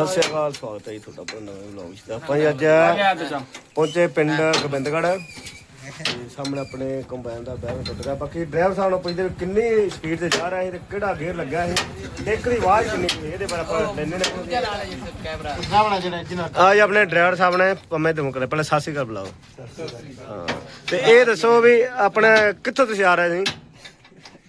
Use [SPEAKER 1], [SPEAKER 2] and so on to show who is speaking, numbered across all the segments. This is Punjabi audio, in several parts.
[SPEAKER 1] ਸਤਿ ਸ਼੍ਰੀ ਅਕਾਲ, ਸਵਾਗਤ ਹੈ ਜੀ ਤੁਹਾਡਾ ਆਪਣਾ ਨਵੇਂ ਵਲੌਗ 'ਚ ਆਪਾਂ ਜੀ ਅੱਜ ਪਹੁੰਚੇ ਪਿੰਡ ਗੋਬਿੰਦਗੜ੍ਹ। ਤੇ ਸਾਹਮਣੇ ਆਪਣੇ ਕੰਬਾਈਨ ਦਾ ਬੈਗ ਟੁੱਟ ਗਿਆ। ਬਾਕੀ ਡਰਾਈਵਰ ਸਾਹਿਬ ਨੂੰ ਪੁੱਛਦੇ ਵੀ ਕਿੰਨੀ ਸਪੀਡ ਤੇ ਜਾ ਰਿਹਾ ਸੀ ਤੇ ਕਿਹੜਾ ਗੇਅਰ ਲੱਗਾ ਸੀ ਡੇਕ ਦੀ ਆਵਾਜ਼ ਕਿੰਨੀ ਸੀ, ਇਹਦੇ ਬਾਰੇ ਆਪਾਂ ਲੈਣੇ ਨੇ। ਆ ਜੀ ਆਪਣੇ ਡਰਾਈਵਰ ਸਾਹਿਬ ਨੇ ਪੰਮੇ ਤੇ ਮੁਕਰੇ ਪਹਿਲਾਂ ਸਤਿ ਸ਼੍ਰੀ ਅਕਾਲ ਬੁਲਾਓ। ਹਾਂ, ਤੇ ਇਹ ਦੱਸੋ ਵੀ ਆਪਣਾ ਕਿੱਥੋਂ ਤੁਸੀਂ ਆ ਰਹੇ ਸੀ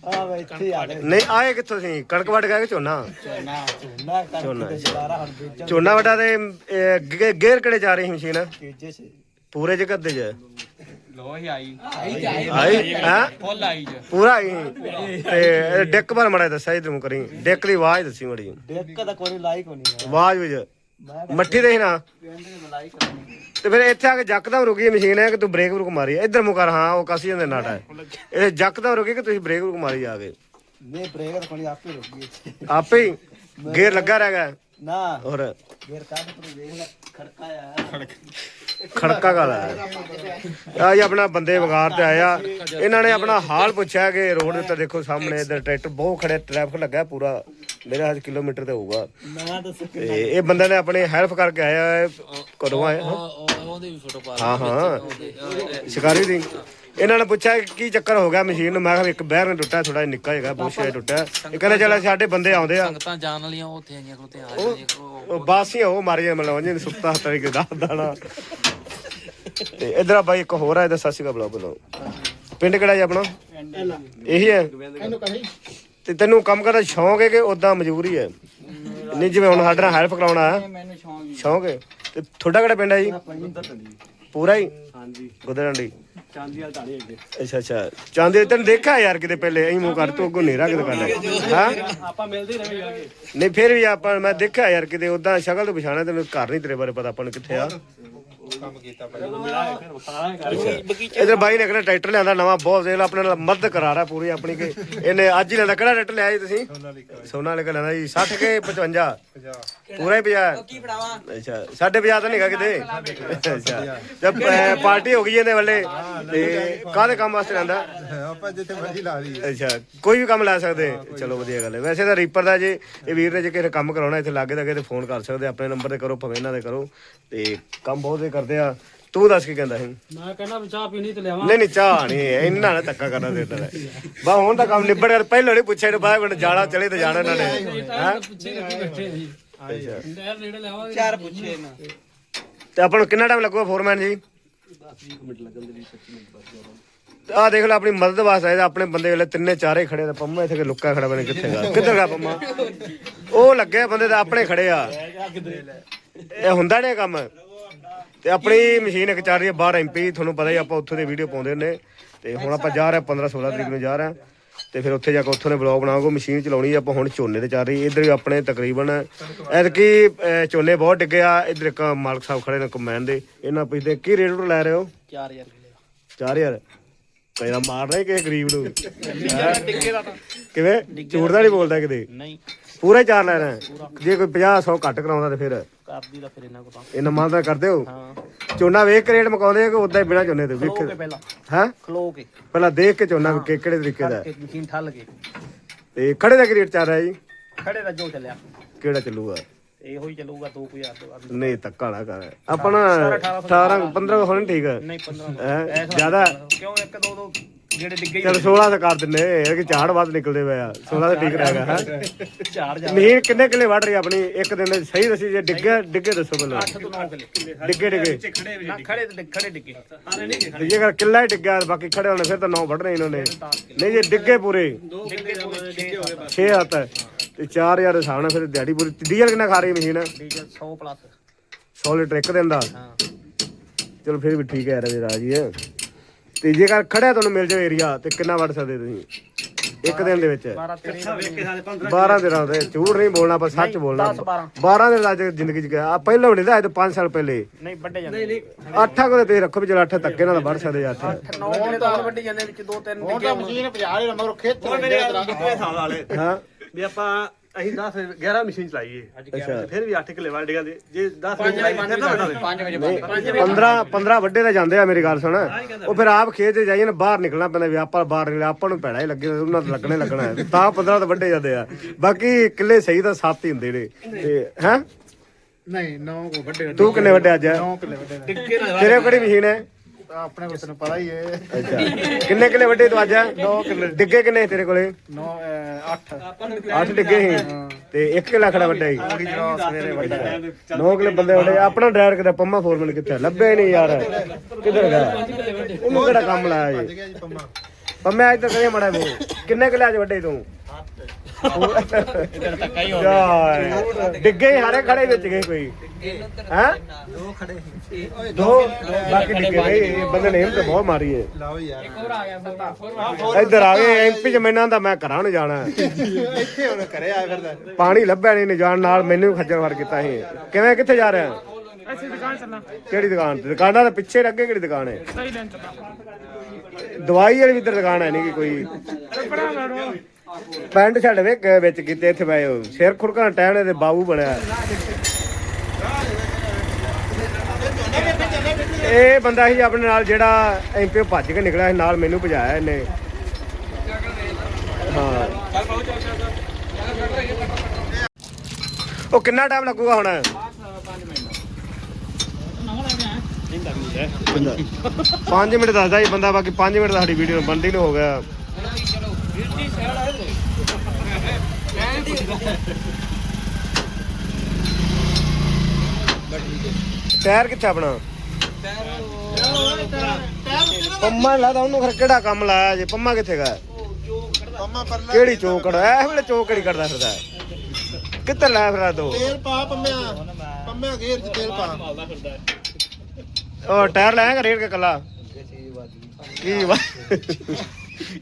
[SPEAKER 2] ਆ ਬਈ ਇੱਥੇ ਆ ਗਏ।
[SPEAKER 1] ਨਹੀਂ ਆਏ ਕਿੱਥੋਂ ਸੀ? ਕਣਕ ਵੱਢ ਕਿ ਝੋਨਾ?
[SPEAKER 2] ਝੋਨਾ ਝੋਨਾ
[SPEAKER 1] ਝੋਨਾ।
[SPEAKER 2] ਕਰਕੇ ਜਲਾਰਾ ਹਣ ਵੇਚਣ
[SPEAKER 1] ਝੋਨਾ ਵੱਡਾ ਤੇ ਇਹ, ਗੇ- ਗੇਅਰ ਕਿਹੜੇ ਜਾ ਰਹੀ ਸੀ ਮਸ਼ੀਨ?
[SPEAKER 2] ਤੀਜੇ ਸੇ
[SPEAKER 1] ਪੂਰੇ ਚ ਕੱਦੇ ਚ?
[SPEAKER 3] ਲੋ ਹੀ ਆਈ।
[SPEAKER 1] ਆਈ ਹਾਂ?
[SPEAKER 3] ਫੁੱਲ ਆਈ ਜ।
[SPEAKER 1] ਪੂਰਾ ਆਈ ਤੇ ਡੈਕ ਪਰ ਮੜਾ ਦੱਸਿਆ ਜੀ ਤੂੰ ਕਰੀ। ਡੈਕ ਦੀ ਆਵਾਜ਼ ਦੱਸੀ ਮੜੀ
[SPEAKER 2] ਦੇਖ ਦਾ ਕੋਈ ਲਾਈਕ ਹੋਣੀ
[SPEAKER 1] ਆਵਾਜ਼ ਵਿੱਚ। ਮੱਠੀ ਦੇ ਸੀ ਨਾ ਤੇ ਫਿਰ ਇੱਥੇ ਆ ਕੇ ਜੱਕਦਮ ਰੁਕੀ ਮਸ਼ੀਨ ਹੈ ਕਿ ਤੂੰ ਬ੍ਰੇਕ ਬਰੂਕ ਮਾਰੀ ਹੈ। ਇੱਧਰ ਮੁਕਰ ਹਾਂ ਉਹ ਕਾਸੀ ਜਾਂਦੇ ਨਾਟਾ ਇਹ ਜੱਕਦਮ ਰੁਕੀ ਕਿ ਤੁਸੀਂ ਬ੍ਰੇਕ ਬਰੂਕ ਮਾਰੀ ਆ ਗਏ
[SPEAKER 2] ਨੇ ਬ੍ਰੇਕ ਤਾਂ ਆਪੇ ਰੁਕ
[SPEAKER 1] ਆਪੇ ਹੀ ਗੇਅਰ ਲੱਗਾ ਰਹਿ ਗਿਆ।
[SPEAKER 2] ਨਾ।
[SPEAKER 1] ਹੋਰ।
[SPEAKER 2] ਫੇਰ ਕਾਹਦੇ ਪਰ ਵੇਖ ਲੈ ਖੜਕਾ ਆ।
[SPEAKER 1] ਖੜਕਾ ਗਾਲਾ ਆ? ਜੀ ਆਪਣਾ ਬੰਦੇ ਵਗਾਰ ਤੇ ਆਇਆ। ਇਹਨਾਂ ਨੇ ਆਪਣਾ ਹਾਲ ਪੁੱਛਿਆ ਕਿ ਰੋਡ ਦੇ ਉੱਤੇ ਦੇਖੋ ਸਾਹਮਣੇ ਇਧਰ ਟਰੈਕਟਰ ਬਹੁਤ ਖੜੇ ਟ੍ਰੈਫਿਕ ਲੱਗਾ ਪੂਰਾ। ਮੇਰੇ ਹੱਥ ਕਿਲੋਮੀਟਰ ਤੇ ਹੋਊਗਾ।
[SPEAKER 2] ਨਵਾਂ ਦੱਸ
[SPEAKER 1] ਤੇ ਇਹ ਬੰਦੇ ਨੇ ਆਪਣੀ ਹੈਲਪ ਕਰਕੇ ਆਇਆ ਹੈ ਕਦੋਂ ਆਇਆ।
[SPEAKER 3] ਉਹਦੀ ਵੀ ਫੋਟੋ ਪਾ
[SPEAKER 1] ਹਾਂ ਹਾਂ। ਸ਼ਿਕਾਰੀ ਦੀ। ਇਹਨਾਂ ਨੇ ਪੁੱਛਿਆ ਕਿ ਕੀ ਚੱਕਰ ਹੋ ਗਿਆ ਮਸ਼ੀਨ ਨੂੰ? ਮੈਂ ਕਿਹਾ ਵੀ ਇੱਕ ਬਹਿਰ ਨੇ ਟੁੱਟਾ ਥੋੜਾ ਨਿੱਕਾ ਹੈਗਾ ਬੁਸ਼ੇ ਟੁੱਟਾ ਇਹ ਕਹਿੰਦੇ ਚੱਲ ਸਾਡੇ ਬੰਦੇ ਆਉਂਦੇ ਆ।
[SPEAKER 3] ਸੰਗਤਾਂ ਜਾਣ ਵਾਲੀਆਂ ਉਹ ਉੱਥੇ ਆਈਆਂ ਕੋਤੇ ਆ ਕੋ
[SPEAKER 1] ਉਹ ਬਾਸੀਆਂ ਉਹ ਮਾਰੀ ਮਤਲਬ ਉਹਨੇ ਸੁੱਤਾ ਹੱਥ ਕੇ ਦੱਸ ਦਾਣਾ ਤੇ ਇਧਰ ਆ ਬਾਈ ਇੱਕ ਹੋਰ ਆ ਇਹਦਾ ਸਤਿ ਸ਼੍ਰੀ ਅਕਾਲ ਬੁਲਾਓ ਬੁਲਾਓ। ਪਿੰਡ ਕਿਹੜਾ ਜੀ ਆਪਣਾ? ਇਹੀ ਹੈ ਤੇ ਤੈਨੂੰ ਕੰਮ ਕਰਨ ਦਾ ਸ਼ੌਂਕ ਹੈ ਕਿ ਉਦਾਂ ਮਜਬੂਰੀ ਹੈ? ਨਹੀਂ ਜਿਵੇਂ ਹੁਣ ਸਾਡੇ ਨਾਲ ਹੈਲਪ ਕਰਾਉਣਾ ਹੈ।
[SPEAKER 2] ਮੈਨੂੰ ਸ਼ੌਂਕ
[SPEAKER 1] ਸ਼ੌਂਕ ਹੈ। ਤੇ ਤੁਹਾਡਾ ਕਿਹੜਾ ਪਿੰਡ ਹੈ ਜੀ? ਪੂਰਾ ਹੀ?
[SPEAKER 2] ਹਾਂਜੀ।
[SPEAKER 1] ਗੁਦਰੰਡੀ
[SPEAKER 2] ਚਾਂਦੀ ਵਾਲ ਢਾੜੀ ਅੱਗੇ
[SPEAKER 1] ਅੱਛਾ ਅੱਛਾ। ਚਾਂਦੇ ਤੈਨੂੰ ਦੇਖਿਆ ਯਾਰ ਕਿਤੇ ਪਹਿਲੇ ਐਂ ਮੂੰਹ ਕਰ ਤੂੰ ਅੱਗੋਂ ਨੇਰਾ ਕਿਤੇ ਕਰ ਲੈ ਹਾਂ?
[SPEAKER 2] ਆਪਾਂ ਮਿਲਦੇ ਰਹੇ ਯਾਰ
[SPEAKER 1] ਨਹੀਂ ਫਿਰ ਵੀ ਆਪਾਂ ਮੈਂ ਦੇਖਿਆ ਯਾਰ ਕਿਤੇ ਉਦਾਂ ਸ਼ਕਲ ਤੋਂ ਪਛਾਣਿਆ ਤੈਨੂੰ ਘਰ ਨਹੀਂ ਤੇਰੇ ਬਾਰੇ ਪਤਾ ਆਪਾਂ ਨੂੰ ਕਿੱਥੇ ਆ। ਇਧਰ ਬਾਈ ਨੇ ਕਿਹੜਾ ਟਰੈਕਟਰ ਲਿਆਂਦਾ ਨਵਾਂ ਬਹੁਤ ਦੇਖ ਲਾ ਆਪਣੇ ਨਾਲ ਮਦਦ ਕਰਾ ਰਿਹਾ ਪੂਰੀ ਆਪਣੀ ਕਿ ਇਹਨੇ ਅੱਜ ਹੀ ਲਿਆਂਦਾ। ਕਿਹੜਾ ਟਰੈਕਟਰ ਲਿਆ ਜੀ ਤੁਸੀਂ? ਸੋਨਾ ਲੈ ਕੇ ਲਿਆਂਦਾ ਜੀ 60 ਕੇ 55 ਪੂਰਾ ਹੀ 50
[SPEAKER 2] ਕੀ ਫੜਾਵਾ।
[SPEAKER 1] ਅੱਛਾ ਸਾਡੇ 50 ਤਾਂ ਨਹੀਂ ਹੈਗਾ ਕਿਤੇ? ਅੱਛਾ। ਜਦ ਪਾਰਟੀ ਹੋ ਗਈ ਇਹਦੇ ਵੱਲੇ ਤੇ ਕਾਹਦੇ ਕੰਮ ਵਾਸਤੇ ਲਿਆਂਦਾ?
[SPEAKER 4] ਆਪਾਂ ਜਿੱਥੇ ਮਰਜ਼ੀ ਲਾ ਦੀ
[SPEAKER 1] ਅੱਛਾ ਕੋਈ ਵੀ ਕੰਮ ਲੈ ਸਕਦੇ। ਚਲੋ ਵਧੀਆ ਗੱਲ ਹੈ। ਵੈਸੇ ਤਾਂ ਰੀਪਰ ਦਾ ਜੇ ਇਹ ਵੀਰ ਨੇ ਜੇ ਕਿਸੇ ਕੰਮ ਕਰਾਉਣਾ ਇੱਥੇ ਲਾਗੇ ਦਾ ਤੇ ਫੋਨ ਕਰ ਸਕਦੇ ਆਪਣੇ ਨੰਬਰ ਤੇ ਕਰੋ ਭਾਵੇਂ ਇਹਨਾਂ ਦੇ ਕਰੋ। ਤੇ ਕੰਮ ਬਹੁਤ ਹੀ ਕਰਦੇ ਆ। ਤੂੰ ਦੱਸ ਕੀ ਕਹਿੰਦਾ ਸੀ?
[SPEAKER 2] ਮੈਂ ਕਹਿੰਦਾ ਵੀ ਚਾਹ ਪੀਣੀ ਤੇ ਲਿਆਵਾਂ।
[SPEAKER 1] ਨਹੀਂ ਨਹੀਂ ਚਾਹ ਨਹੀਂ ਇਹਨਾਂ ਨੇ ਧੱਕਾ ਕਰਨਾ ਦੇ ਦਿੱਤਾ ਬਾ ਹੁਣ ਤਾਂ ਕੰਮ ਨਿਬੜ ਗਿਆ ਪਹਿਲਾਂ ਨਹੀਂ ਪੁੱਛਿਆ ਬਾਅਦ ਵਿੱਚ ਜਾਣਾ ਚਲੇ ਤੇ ਜਾਣਾ ਇਹਨਾਂ ਨੇ। ਹੈਂ?
[SPEAKER 2] ਪਿੱਛੇ ਰੱਖੀ ਬੈਠੇ ਸੀ
[SPEAKER 1] ਅੱਛਾ।
[SPEAKER 2] ਨਹਿਰ ਨੇੜੇ ਲਿਆਵਾਂਗੇ। ਚਾਰ ਪੁੱਛੇ ਨਾ।
[SPEAKER 1] ਤੇ ਆਪਾਂ ਨੂੰ ਕਿੰਨਾ ਟਾਈਮ ਲੱਗੂਗਾ ਫੋਰਮੈਨ ਜੀ?
[SPEAKER 2] 10 ਮਿੰਟ ਲੱਗਣ ਦੇ ਲਈ 25 ਮਿੰਟ
[SPEAKER 1] ਆ ਦੇਖ ਲਓ ਆਪਣੀ ਮਦਦ ਵਾਸਤੇ ਆਪਣੇ ਬੰਦੇ ਵੇਲੇ ਤਿੰਨੇ ਚਾਰੇ ਖੜੇ ਤੇ ਪੰਮਾ ਇੱਥੇ ਕਿ ਲੁੱਕਾ ਖੜਾ ਬਣੇ ਕਿੱਥੇ ਗਾ। ਕਿੱਧਰ ਗਾ ਪੰਮਾ? ਉਹ ਲੱਗੇ ਬੰਦੇ ਤਾਂ ਆਪਣੇ ਖੜੇ ਆ। ਇਹ ਹੁੰਦਾ ਨੇ ਕੰਮ। ਤੇ ਆਪਣੀ ਮਸ਼ੀਨ ਇੱਕ ਚੱਲ ਰਹੀ ਹੈ ਬਾਹਰ ਐਮਪੀ ਤੁਹਾਨੂੰ ਪਤਾ ਹੀ ਆਪਾਂ ਉੱਥੋਂ ਦੇ ਵੀਡੀਓ ਪਾਉਂਦੇ ਨੇ ਤੇ ਹੁਣ ਆਪਾਂ ਜਾ ਰਹੇ ਹਾਂ 15 16 ਤਰੀਕ ਨੂੰ ਜਾ ਰਹੇ ਹਾਂ। ਤੇ ਫਿਰ ਉੱਥੇ ਜਾ ਕੇ ਉੱਥੋਂ ਦੇ ਬਲੌਗ ਬਣਾਵਾਂਗੇ ਮਸ਼ੀਨ ਚਲਾਉਣੀ ਆਪਾਂ ਹੁਣ ਝੋਨੇ ਤੇ ਚੱਲ ਰਹੀ ਇੱਧਰ ਵੀ ਆਪਣੇ ਤਕਰੀਬਨ ਐਤਕੀ ਝੋਨੇ ਬਹੁਤ ਡਿੱਗੇ ਆ। ਇੱਧਰ ਇੱਕ ਮਾਲਕ ਸਾਹਿਬ ਖੜੇ ਨੇ ਕਮੈਨ ਦੇ। ਇਹਨਾਂ ਪੁੱਛਦੇ ਕੀ ਰੇਟ ਰੂਟ ਲੈ ਰਹੇ ਹੋ?
[SPEAKER 2] 4000
[SPEAKER 1] 4000 ਪੈਦਾ ਮਾਰ ਰਿਹਾ ਕਿ ਗਰੀਬ ਨੂੰ। ਕਿਵੇਂ? ਝੂਠ ਨਹੀਂ ਬੋਲਦਾ ਕਿਤੇ?
[SPEAKER 2] ਨਹੀਂ।
[SPEAKER 1] ਪੂਰਾ ਚਾਰ ਲੈਣਾ ਹੈ। ਜੇ ਕੋਈ 50 100 ਘੱਟ ਕਰਾਉਂਦਾ ਤੇ ਫਿਰ।
[SPEAKER 2] ਕਰਦੀ ਦਾ ਫਿਰ ਇਹਨਾਂ ਕੋ ਤਾਂ।
[SPEAKER 1] ਇਹਨਾਂ ਮਾਨਤਾ ਕਰਦੇ ਹੋ?
[SPEAKER 2] ਹਾਂ।
[SPEAKER 1] ਝੋਨਾ ਵੇਖ ਕੇ ਰੇਟ ਮਕਾਉਂਦੇ ਆ ਕਿ ਉਦਾਂ ਹੀ ਬਿਨਾ ਝੋਨੇ ਤੇ ਵੇਖ
[SPEAKER 2] ਖਲੋ ਕੇ ਪਹਿਲਾਂ।
[SPEAKER 1] ਹਾਂ?
[SPEAKER 2] ਖਲੋ ਕੇ।
[SPEAKER 1] ਪਹਿਲਾਂ ਦੇਖ ਕੇ ਝੋਨਾ ਕਿ ਕਿਹੜੇ ਤਰੀਕੇ ਦਾ ਹੈ।
[SPEAKER 2] ਕੇ ਮਸ਼ੀਨ ਠੱਲ ਕੇ।
[SPEAKER 1] ਤੇ ਖੜੇ ਦਾ ਕੀ ਰੇਟ ਚੱਲ ਰਿਹਾ ਜੀ?
[SPEAKER 2] ਖੜੇ ਦਾ ਜੋ ਚੱਲਿਆ।
[SPEAKER 1] ਕਿਹੜਾ ਚੱਲੂਗਾ?
[SPEAKER 2] ਇਹੋ ਹੀ ਚੱਲੂਗਾ 2000 ਤੋਂ ਵੱਧ।
[SPEAKER 1] ਨਹੀਂ ਧੱਕਾ ਨਾ ਕਰ। ਆਪਣਾ 18 15 ਹੋਣੇ ਠੀਕ। ਹੈ
[SPEAKER 2] ਨਹੀਂ 15
[SPEAKER 1] ਹੈਂ? ਜ਼ਿਆਦਾ
[SPEAKER 2] ਕਿਉਂ ਇੱਕ ਦੋ ਦੋ ਜਿਹੜੇ ਡਿੱਗੇ
[SPEAKER 1] ਚਲ 16 ਤਾਂ ਕਰ ਦਿੰਨੇ ਇਹ ਕਿ ਝਾੜ ਵੱਧ ਨਿਕਲਦੇ ਪਏ ਆ। 16 ਤਾਂ ਠੀਕ ਰਹੇਗਾ ਹੈ।
[SPEAKER 2] ਝਾੜ ਜਾ
[SPEAKER 1] ਮਹੀਨ ਕਿੰਨੇ ਕਿੱਲੇ ਵੱਢ ਰਹੀ ਆਪਣੀ? ਇੱਕ ਦਿਨ ਦੇ ਸਹੀ ਦੱਸੀ ਜੇ ਡਿੱਗੇ ਡਿੱਗੇ ਦੱਸੋ ਪਹਿਲਾਂ।
[SPEAKER 2] 8 ਤੋਂ 9 ਕਿਲੇ।
[SPEAKER 1] ਡਿੱਗੇ ਡਿੱਗੇ।
[SPEAKER 2] ਖੜੇ ਤੇ ਖੜੇ ਡਿੱਗੇ।
[SPEAKER 1] ਜੇਕਰ ਕਿੱਲਾ ਹੀ ਡਿੱਗਾ ਬਾਕੀ ਖੜੇ ਹੋਣੇ ਫਿਰ ਤਾਂ ਨੌ ਵੱਢਣੇ ਇਹਨਾਂ ਨੇ। ਨਹੀਂ ਜੇ ਡਿੱਗੇ ਪੂਰੇ।
[SPEAKER 2] ਡਿੱਗੇ ਪੂਰੇ 6 ਹੋ ਗਏ
[SPEAKER 1] 6 ਹੱਥ ਤੇ 4000 ਦੇ ਹਿਸਾਬ ਨਾਲ ਫਿਰ ਦਿਹਾੜੀ ਪੂਰੀ ਡੀਜ਼ਲ ਕਿੰਨਾ ਖਾ ਰਹੀ ਮਸ਼ੀਨ
[SPEAKER 2] ਡੀਜ਼ਲ 100 ਪਲੱਸ
[SPEAKER 1] 100 ਲੀਟਰ ਇੱਕ ਦਿਨ ਦਾ?
[SPEAKER 2] ਹਾਂ।
[SPEAKER 1] ਚਲੋ ਫਿਰ ਵੀ ਠੀਕ ਹੈ ਰਵੀ ਰਾਜੀ ਹੈ ਤੇ ਜੇਕਰ ਖੜਿਆ ਤੁਹਾਨੂੰ ਮਿਲ ਜਾਵੇ ਏਰੀਆ ਤੇ ਕਿੰਨਾ ਵੱਢ ਸਕਦੇ ਤੁਸੀਂ? ਇੱਕ ਦਿਨ ਦੇ ਵਿੱਚ।
[SPEAKER 2] 12 13 ਵੇਖ ਕੇ ਸਾਰੇ 15
[SPEAKER 1] 12 ਦਿਨਾਂ ਦੇ ਝੂਠ ਨਹੀਂ ਬੋਲਣਾ ਪਰ ਸੱਚ ਬੋਲਣਾ।
[SPEAKER 2] 10 12
[SPEAKER 1] 12 ਦਿਨ ਦਾ ਅੱਜ ਜ਼ਿੰਦਗੀ ਚ ਗਿਆ ਆ ਪਹਿਲਾਂ ਵੀ ਨਹੀਂ ਦਾ ਇਹ ਤਾਂ 5 ਸਾਲ ਪਹਿਲੇ।
[SPEAKER 2] ਨਹੀਂ ਵੱਡੇ ਜਾਂਦੇ। ਨਹੀਂ
[SPEAKER 1] ਅੱਠਾਂ ਕੋਲੇ ਤੇ ਰੱਖੋ ਵੀ ਚਲ ਅੱਠ ਧੱਕੇ ਨਾਲ ਵੱਢ ਸਕਦੇ ਆ ਅੱਠ।
[SPEAKER 2] 9 ਕਿਲੇ ਤਾਂ ਵੱਡੇ ਜਾਂਦੇ ਵਿੱਚ ਦੋ ਤਿੰਨ ਡਿੱਗੇ
[SPEAKER 4] ਮਸ਼ੀਨ 50 ਦੇ ਨੰਬਰ ਖੇਤ ਤੋਂ
[SPEAKER 5] ਸਾਲ ਵਾਲੇ
[SPEAKER 1] ਹਾਂ।
[SPEAKER 5] ਵੀ ਆਪਾਂ ਅਸੀਂ 10 11 ਮਸ਼ੀਨ ਚਲਾਈਏ
[SPEAKER 1] ਅੱਛਾ।
[SPEAKER 5] ਫਿਰ ਵੀ 8 ਕਿਲੇ ਵਾਰ ਡਿਗਾ ਦੇ ਜੇ 10 ਵਜੇ ਚਲਾਈ ਫਿਰ ਨਾ ਬਣਾ
[SPEAKER 2] 5 ਵਜੇ ਬੰਦ
[SPEAKER 1] 15 15 ਵੱਡੇ ਤਾਂ ਜਾਂਦੇ ਆ ਮੇਰੀ ਗੱਲ ਸੁਣ। ਉਹ ਫਿਰ ਆਪ ਖੇਤ 'ਚ ਜਾਈਏ ਨਾ ਬਾਹਰ ਨਿਕਲਣਾ ਪੈਂਦਾ ਵੀ ਆਪਾਂ ਬਾਹਰ ਨਿਕਲੇ ਆਪਾਂ ਨੂੰ ਪੈੜਾ ਹੀ ਲੱਗੇ ਉਹਨਾਂ ਤੋਂ ਲੱਗਣੇ ਲੱਗਣਾ ਹੈ। ਤਾਂ 15 ਤਾਂ ਵੱਡੇ ਜਾਂਦੇ ਆ। ਬਾਕੀ ਕਿੱਲੇ ਸਹੀ ਤਾਂ 7 ਹੀ ਹੁੰਦੇ ਨੇ। ਤੇ ਹੈ?
[SPEAKER 4] ਨਹੀਂ ਨੌ ਕੋ ਵੱਡੇ
[SPEAKER 1] ਤੂੰ ਕਿੰਨੇ ਵੱਡੇ ਅੱਜ?
[SPEAKER 4] ਨੌ ਕਿੱਲੇ ਵੱਡੇ।
[SPEAKER 1] ਤੇਰੇ ਕੋਲ ਕਿਹੜੀ ਮਸ਼ੀਨ ਹੈ?
[SPEAKER 4] ਆਪਣੇ ਕੋਲ ਤੈਨੂੰ ਪਤਾ ਹੀ ਹੈ।
[SPEAKER 1] ਅੱਛਾ। ਕਿੰਨੇ ਕਿੱਲੇ ਵੱਡੇ ਤੂੰ ਅੱਜ 9 ਕਿੱਲੇ। ਡਿੱਗੇ ਕਿੰਨੇ ਤੇਰੇ ਕੋਲੇ?
[SPEAKER 4] ਨੌ 8
[SPEAKER 1] 8 ਡਿੱਗੇ ਸੀ? ਤੇ 1 ਕਿੱਲਾ ਖੜਾ ਵੱਡਾ ਸੀ।
[SPEAKER 4] ਉਹੀ ਜਿਹੜਾ ਸਵੇਰੇ ਵੱਡਾ।
[SPEAKER 1] 9 ਕਿੱਲੇ ਬੰਦੇ ਵੱਡੇ ਆਪਣਾ ਡਰਾਈਵਰ ਕਿਤੇ ਪੰਮਾ ਫੋਰਮੈਨ ਕਿੱਥੇ ਲੱਭੇ ਨਹੀਂ ਯਾਰ। ਕਿੱਧਰ ਗਿਆ? ਉਹਨੂੰ ਕਿਹੜਾ ਕੰਮ ਲਾਇਆ ਜੀ।
[SPEAKER 4] ਗਿਆ ਜੀ ਪੰਮਾ।
[SPEAKER 1] ਪੰਮਾ ਅੱਜ ਤੱਕ ਕਦੇ ਮੜਾ ਮੂੰਹ। ਕਿੰਨੇ ਕਿੱਲੇ ਅੱਜ ਵੱਡੇ ਤੂੰ?
[SPEAKER 3] ਇਧਰ ਧੱਕਾ ਹੀ ਹੋ
[SPEAKER 1] ਯਾਰ ਡਿੱਗੇ ਹਾਰੇ ਖੜੇ ਵਿੱਚ ਗਏ ਕੋਈ। ਹੈ?
[SPEAKER 4] ਦੋ ਖੜੇ
[SPEAKER 1] ਦੋ ਬਾਕੀ ਡਿੱਗੇ ਗਏ ਇਹ ਬੰਦੇ ਨੇ ਹਿੰਮਤ ਬਹੁਤ ਮਾਰੀ ਹੈ
[SPEAKER 4] ਲਾਓ ਯਾਰ।
[SPEAKER 1] ਇੱਧਰ ਆ ਗਏ ਐਮਪੀ ਚ ਮੈਨਾਂ ਦਾ ਮੈਂ ਘਰਾਂ ਨੂੰ ਜਾਣਾ।
[SPEAKER 4] ਇੱਥੇ ਹੁਣ ਘਰੇ ਆਇਆ ਫਿਰਦਾ।
[SPEAKER 1] ਪਾਣੀ ਲੱਭਿਆ ਨਹੀਂ ਜਾਣ ਨਾਲ ਮੈਨੂੰ ਖੱਜਲ ਵਰ ਕੀਤਾ ਸੀ। ਕਿਵੇਂ ਕਿੱਥੇ ਜਾ ਰਿਹਾ? ਅਸੀਂ ਦੁਕਾਨ ਚੱਲਾਂ। ਕਿਹੜੀ ਦੁਕਾਨ ਤੇ? ਦੁਕਾਨਾਂ ਦੇ ਪਿੱਛੇ ਲੱਗੇ ਕਿਹੜੀ ਦੁਕਾਨ ਹੈ ਸਹੀ ਲੈਣ ਦਵਾਈ ਵਾਲੀ ਵੀ ਇੱਧਰ ਦੁਕਾਨ ਹੈ ਨਹੀਂ ਕੋਈ। ਪੈਂਟ ਛੱਡ ਵੇ ਵਿੱਚ ਕਿਤੇ ਇੱਥੇ ਪਏ ਸਿਰ ਖੁਰਕਣਾ ਟਹਿਣੇ ਦੇ ਬਾਬੂ ਬਣਿਆ। ਇਹ ਬੰਦਾ ਸੀ ਆਪਣੇ ਨਾਲ ਜਿਹੜਾ ਐਮਪੀ ਭੱਜ ਕੇ ਨਿਕਲਿਆ ਸੀ, ਨਾਲ ਮੈਨੂੰ ਭਜਾਇਆ ਇਹਨੇ। ਹਾਂ। ਉਹ ਕਿੰਨਾ ਟਾਈਮ ਲੱਗੂਗਾ ਹੁਣ? 5 ਮਿੰਟ ਦੱਸਦਾ ਜੀ ਬੰਦਾ, ਬਾਕੀ 5 ਮਿੰਟ ਦਾ ਸਾਡੀ ਵੀਡੀਓ ਬਣਦੀ ਨੂੰ ਹੋ ਗਿਆ। ਟਾਇਰ ਕਿੱਥੇ ਆਪਣਾ? ਪੰਮਾ ਲੱਗਦਾ ਉਹਨੂੰ ਫਿਰ ਕਿਹੜਾ ਕੰਮ ਲਾਇਆ ਜੇ? ਪੰਮਾ ਕਿੱਥੇ ਗਾ?
[SPEAKER 4] ਪੰਮਾ ਪਰਲਾ
[SPEAKER 1] ਕਿਹੜੀ ਚੌਕੜ? ਐ ਵੇਲੇ ਚੌਕ ਕਿਹੜੀ ਕਰਦਾ ਫਿਰਦਾ ਕਿੱਥੇ ਲੈ ਫਿਰਦਾ ਤੂੰ?
[SPEAKER 4] ਤੇਲ ਪਾ ਪੰਮਿਆ। ਪੰਮਿਆ ਘੇਰ ਚ ਤੇਲ ਪਾ।
[SPEAKER 1] ਉਹ ਟਾਇਰ ਲਾਏਗਾ ਰੇੜ ਕੇ ਕੱਲਾ? ਕੀ ਵਾ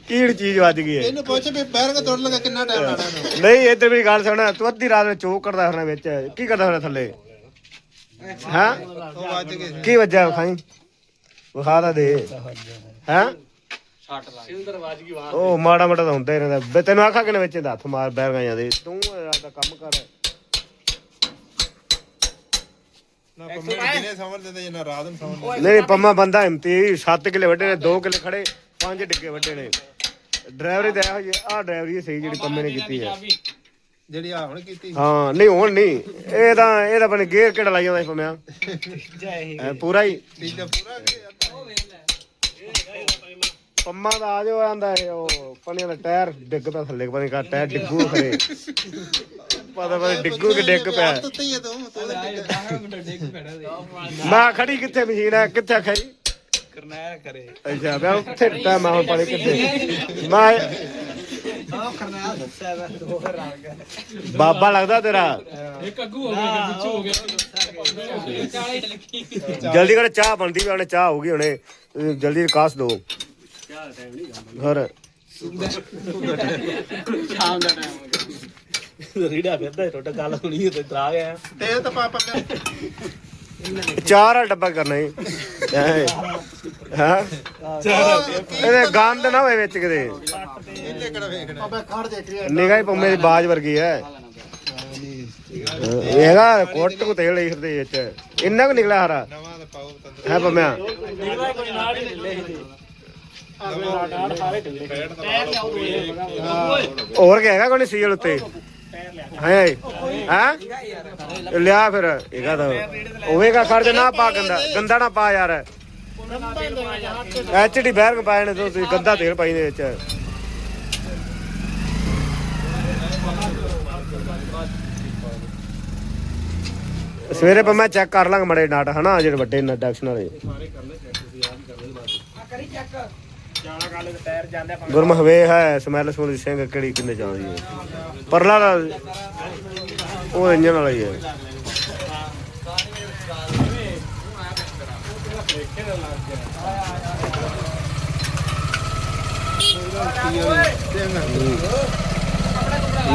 [SPEAKER 1] ਕਿਹੜੀ ਚੀਜ਼ ਵੱਜ ਗਈ ਹੈ।
[SPEAKER 4] ਇਹਨੂੰ ਪੁੱਛ ਵੀ ਬੈਰੰਗ ਤੋੜ ਲਗਾ ਕਿੰਨਾ ਟਾਈਮ ਲਾਣਾ ਇਹਨੂੰ?
[SPEAKER 1] ਨਹੀਂ ਇੱਧਰ ਵੀ ਗੱਲ ਸੁਣ ਤੂੰ ਅੱਧੀ ਰਾਤ ਨੂੰ ਚੌਕ ਕਰਦਾ ਫਿਰਨਾ ਵਿੱਚ। ਕੀ ਕਰਦਾ ਫਿਰਨਾ ਥੱਲੇ? ਹਾਂ?
[SPEAKER 4] ਉਹ ਵੱਜ ਗਏ
[SPEAKER 1] ਕੀ ਵੱਜਾ ਵਿਖਾਈ? ਵਿਖਾ ਤਾਂ ਦੇ। ਹੈ? ਉਹ ਮਾੜਾ ਮਾੜਾ ਤਾਂ ਹੁੰਦਾ ਇਹਨਾਂ ਦਾ ਬੇ ਤੈਨੂੰ ਆਖਾ ਕਿਨੇ ਵਿੱਚ ਹੱਥ ਮਾਰ ਬੈਰ ਗਾਂ ਜਾਂਦੇ ਤੂੰ ਦਾ ਕੰਮ ਕਰ।
[SPEAKER 4] ਨਾ ਪੰਮੇ ਦਿਨੇ ਸਮਝ ਦਿੰਦੇ ਰਾਤ ਨੂੰ ਦਿੰਦੇ।
[SPEAKER 1] ਨਹੀਂ ਪੰਮਾ ਬੰਦਾ ਹਿੰਮਤੀ 7 ਕਿੱਲੇ ਵੱਡੇ ਨੇ 2 ਕਿੱਲੇ ਖੜੇ। 5 ਡਿੱਗੇ ਵੱਡੇ ਨੇ। ਡਰਾਈਵਰੀ ਤਾਂ ਇਹੋ ਜਿਹੀ ਆਹ ਡਰਾਈਵਰੀ ਹੀ ਸਹੀ ਜਿਹੜੀ ਪੰਮੇ ਨੇ ਕੀਤੀ ਹੈ
[SPEAKER 4] ਜਿਹੜੀ ਆ ਹੁਣ ਕੀਤੀ।
[SPEAKER 1] ਹਾਂ ਨਹੀਂ ਹੁਣ ਨਹੀਂ। ਇਹ ਤਾਂ ਇਹ ਤਾਂ ਬਣੇ ਗੇਅਰ ਕਿਹੜਾ ਲਾਈ ਜਾਂਦਾ ਸੀ ਪੰਮਿਆ। ਪੂਰਾ ਹੀ।
[SPEAKER 4] ਤੀਜਾ ਪੂਰਾ ਕਿ
[SPEAKER 1] ਪੰਮਾ ਦਾ ਆ ਜਾਓ ਆਂਦਾ ਇਹ ਉਹ ਦਾ ਟਾਇਰ ਡਿੱਗਦਾ ਥੱਲੇ ਪਤਾ ਨਹੀਂ ਕਾ ਟਾਇਰ ਡਿੱਗੂ ਖਰੇ। ਪਤਾ ਪਤਾ ਡਿੱਗੂ ਕਿ ਡਿੱਗ ਪਿਆ।
[SPEAKER 4] ਤੂੰ ਤੇ ਆ।
[SPEAKER 1] ਮੈਂ ਖੜੀ ਕਿੱਥੇ ਮਸ਼ੀਨ ਹੈ ਕਿੱਥੇ ਖੜੀ?
[SPEAKER 3] ਕਰਨੈਲ ਕਰੇ।
[SPEAKER 1] ਅੱਛਾ ਮੈਂ ਉੱਥੇ ਟਾ ਮੈਂ ਹੁਣ ਪੜੇ ਕਿੱਥੇ ਮੈਂ ਬਾਬਾ ਲੱਗਦਾ ਤੇਰਾ?
[SPEAKER 3] ਇੱਕ ਅੱਗੂ ਹੋ ਗਿਆ ਪਿੱਛੇ ਹੋ ਗਿਆ।
[SPEAKER 1] ਜਲਦੀ ਕਰ ਚਾਹ ਬਣਦੀ ਵੀ ਉਹਨੇ ਚਾਹ ਹੋਊਗੀ ਹੁਣੇ। ਤੁਸੀਂ ਜਲਦੀ ਕਾਸ ਦੋ। ਹੋਰ।
[SPEAKER 3] ਸ਼ਾਮ ਦਾ ਟਾਈਮ ਹੋ ਗਿਆ।
[SPEAKER 2] ਰੀੜਾ ਫਿਰਦਾ ਟੋਟਾ ਗੱਲ ਸੁਣੀ ਤੇ ਤਰਾ ਗਿਆ।
[SPEAKER 4] ਤਾਂ ਪਾ ਪੰਮਿਆ
[SPEAKER 1] ਚਾਰ ਵਾਲਾ ਡੱਬਾ ਕਰਨਾ ਹੈ ਹਾਂ? ਇਹਦੇ ਗੰਦ ਨਾ ਹੋਏ ਵਿੱਚ ਕਿਤੇ।
[SPEAKER 4] ਇਹਨੇ ਕਿਹੜਾ ਵੇਖਣਾ ਅਬੇ ਖੜ ਦੇ ਕਰੀ
[SPEAKER 1] ਨਿਗਾਹ ਹੀ ਪੰਮੇ ਦੀ ਬਾਜ ਵਰਗੀ ਹੈ। ਇਹ ਕੋਟ ਕੋ ਤੇਲ ਲਈ ਫਿਰਦੇ ਵਿੱਚ। ਇੰਨਾ ਕੁ ਨਿਕਲਿਆ ਹਰਾ।
[SPEAKER 4] ਨਵਾਂ ਤਾਂ ਪਾਉ ਤੰਦਰ
[SPEAKER 1] ਹੈ ਪੰਮਿਆ? ਹੋਰ ਕੀ ਹੈਗਾ ਕੋਈ ਸੀਲ ਉੱਤੇ? ਹੈ, ਹਾਂ। ਲਿਆ ਫਿਰ। ਇਹਗਾ ਤਾਂ ਹੋਵੇਗਾ ਖਰਚ ਨਾ ਪਾ ਗੰਦਾ। ਗੰਦਾ ਨਾ ਪਾ ਯਾਰ। ਐਚਡੀ ਬੈਰਗ ਪਾਏ ਨੇ ਤੁਸੀਂ, ਗੰਦਾ ਤੇਲ ਪਾਈ ਦੇ ਵਿੱਚ। ਸਵੇਰੇ ਪਰ ਮੈਂ ਚੈੱਕ ਕਰ ਲਾਂਗਾ ਮੜੇ ਨਾਟ, ਹਨਾ, ਜਿਹੜੇ ਵੱਡੇ ਇੰਡਕਸ਼ਨ ਵਾਲੇ। ਗੁਰਮ ਹੈ, ਸਮੈਲ ਸਮੂਲ ਸਿੰਘ ਕਿਹੜੀ ਕਿੰਨੇ ਜਾਂਦੀ ਹੈ ਪਰਲਾ ਉਹ ਇੰਜਨ ਵਾਲਾ ਹੀ ਹੈ।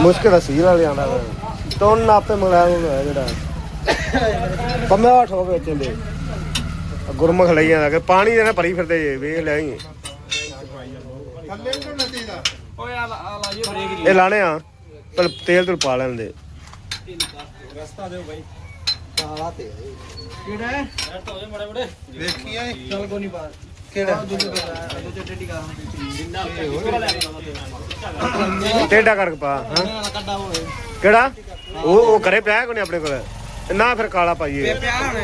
[SPEAKER 1] ਮੁਸ਼ਕਿਲ ਸੀ ਵਾਲੇ ਆਂਦਾ ਤੋਨ ਆਪੇ ਮੰਗਾਇਆ ਹੋਇਆ ਜਿਹੜਾ। ਪੰਮੇ ਆਠ ਹੋ ਗਏ ਚੰਦੇ ਗੁਰਮੁਖ ਲਈ ਜਾਂਦਾ ਕਿ ਪਾਣੀ ਦੇ ਨਾਲ ਭਰੀ ਫਿਰਦੇ ਜੇ, ਵੇਖ ਲੈ ਹੀ
[SPEAKER 4] ਥੱਲੇ ਨੂੰ ਨਦੀ ਦਾ
[SPEAKER 3] ਓਏ ਆ ਲਾਈਓ ਬ੍ਰੇਕ
[SPEAKER 1] ਇਹ ਲਾਣੇ ਆ। ਪਰ ਤੇਲ ਤੂੰ ਪਾ ਲੈਣ ਦੇ।
[SPEAKER 4] ਵੇਖੀ ਆਏ।
[SPEAKER 3] ਚੱਲ ਕੋਈ ਨਹੀਂ ਬਾਤ
[SPEAKER 4] ਕਿਹੜਾ?
[SPEAKER 3] ਦੂਜੇ ਟੱਡੀ ਕਰਾਂ
[SPEAKER 1] ਟੇਡਾ ਕਰਕੇ ਪਾ ਹਾਂ।
[SPEAKER 3] ਹੋਏ
[SPEAKER 1] ਕਿਹੜਾ? ਉਹ ਉਹ ਕਰੇ ਪਿਆ ਕੋਈ ਨਹੀਂ ਆਪਣੇ ਕੋਲ? ਨਾ ਫਿਰ ਕਾਲਾ ਪਾਈਏ।
[SPEAKER 3] ਪਿਆ ਹੁਣ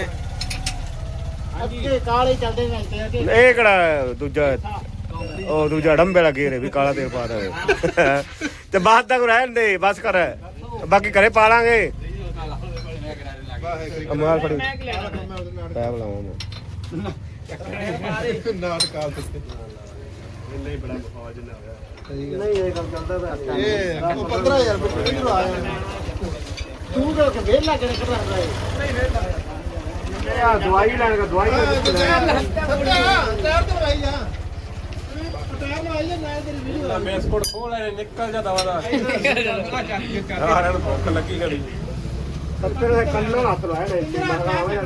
[SPEAKER 6] ਅੱਗੇ ਕਾਲੇ ਚੱਲਦੇ ਅੱਗੇ।
[SPEAKER 1] ਇਹ ਕਿਹੜਾ ਦੂਜਾ ਉਹ ਦੂਜਾ ਡੰਬੇ ਵਾਲਾ ਗੇਰ ਹੈ ਵੀ ਕਾਲਾ ਤੇਲ ਪਾ ਦੇ ਤੇ ਬਾਅਦ ਤੱਕ ਰਹਿਣ ਦੇ ਬਸ ਕਰ। ਬਾਕੀ ਘਰੇ ਪਾ ਲਾਂਗੇ। ਅਮਾਲ ਫੜੀ ਪੈਪ ਲਾਵਾਂ ਮੈਂ
[SPEAKER 4] ਨਾਟ ਕਾਲ ਤੇ
[SPEAKER 5] ਨਹੀਂ ਬੜਾ ਬਖਾਵਾ ਜਿੰਨਾ ਹੋਇਆ
[SPEAKER 6] ਨਹੀਂ ਇਹ ਕੰਮ ਚੱਲਦਾ ਪਿਆ
[SPEAKER 4] ਇਹ
[SPEAKER 6] ਉਹ 15000 ਰੁਪਏ ਕਿੱਧਰੋਂ ਆਇਆ? ਤੂੰ ਤਾਂ ਕਿ ਵੇਲ ਲੱਗਣੇ ਕਰਦਾ ਹੈ
[SPEAKER 1] ਇਹ ਆ ਦਵਾਈ ਲੈਣ ਦਾ ਦਵਾਈ
[SPEAKER 6] ਟਾਇਰ ਤੇ ਭਾਈ ਜਾ ਟਾਇਰ ਲਵਾਈ ਜਾ ਨਾ ਤੇਰੀ ਵੀਡੀਓ
[SPEAKER 2] ਬਿਸਕੁਟ ਖੋਲ ਲੈ ਨਿਕਲ ਜਾ ਦਵਾ ਦਾ। ਨੂੰ ਭੁੱਖ ਲੱਗੀ ਘੜੀ।
[SPEAKER 1] ਤੇਰੇ ਕੰਨਾਂ ਹੱਥ ਲਾਇਆ ਨੇ ਮੈਂ ਕਹਾਂ ਆਵੇਂ